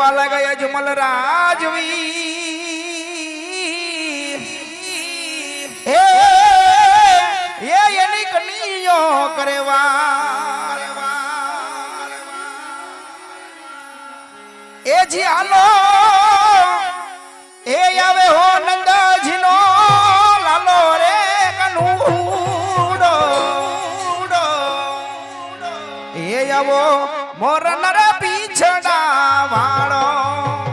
કેવા લાગે અજમલ રાજવી એ એની કનીઓ કરેવા. એ જી આલો એ આવે હો નંદજીનો લાલો રે કનુડો. એ આવો મોર નર પીછડા વાળો.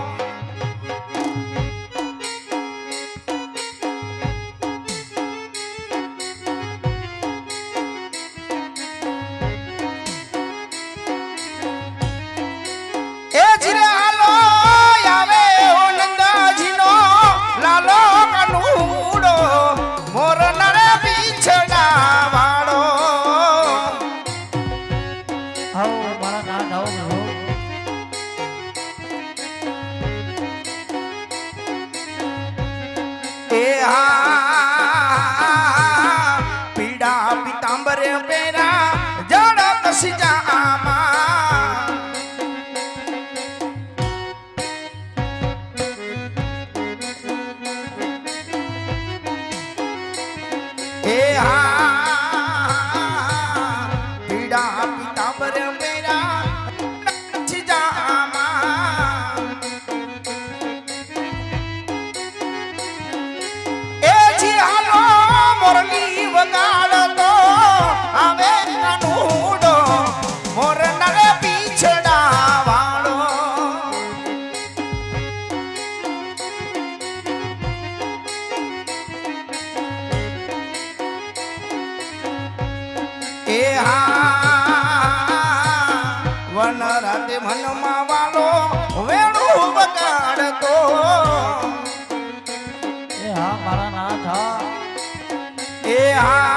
એ હા એ હા. વન રાતે મનમાં વાળો વેણું વગાડતો. એ હા મારા નાથ હા. એ હા.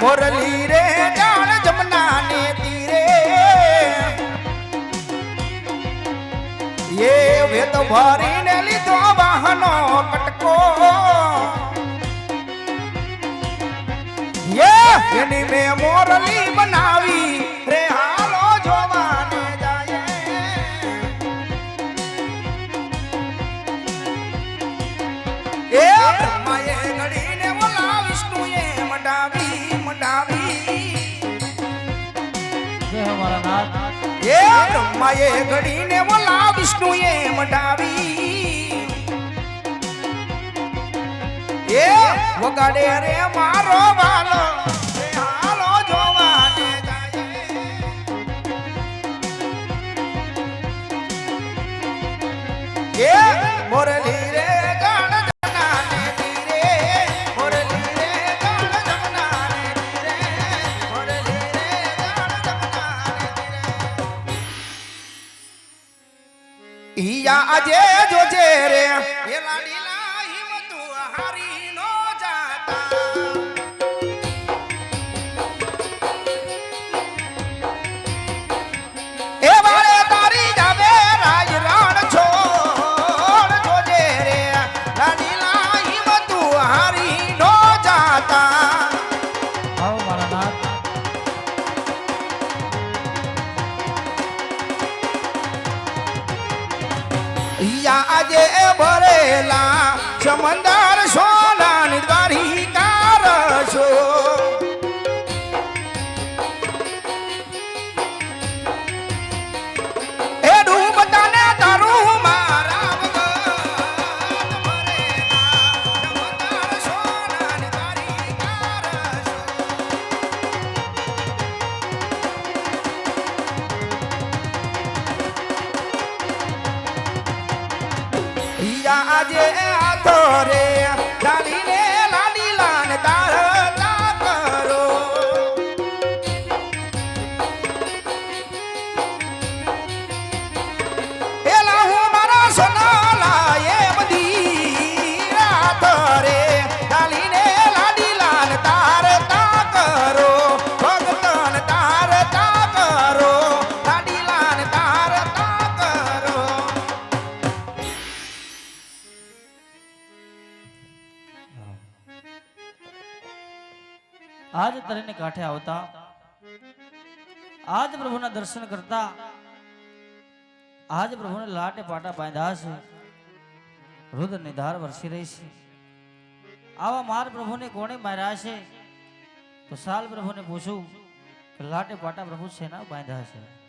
મોરલી રે, જાણ જમના ને તીરે. એ વેત ભરીને લીધો વાહનો કટકો. એની મેં મોરલી બનાવી. એ બ્રહ્માએ ઘડીને ઓલા વિષ્ણુએ મટાવી એ વગાડે રે મારો વાલો. આજે જોજે રે. એ લાડીલા યા આજે ભરેલા સમંદર কাজে આજ તરીને કાંઠે આવતા, આજ પ્રભુના દર્શન કરતા, આજ પ્રભુને લાટે પાટા બાંધ્યા છે, રુદ્ર નિધાર વરસી રહી છે. આવા માર પ્રભુને કોણે માર્યા છે? તો સાલ પ્રભુને પૂછું કે લાટે પાટા પ્રભુ શેના બાંધ્યા છે?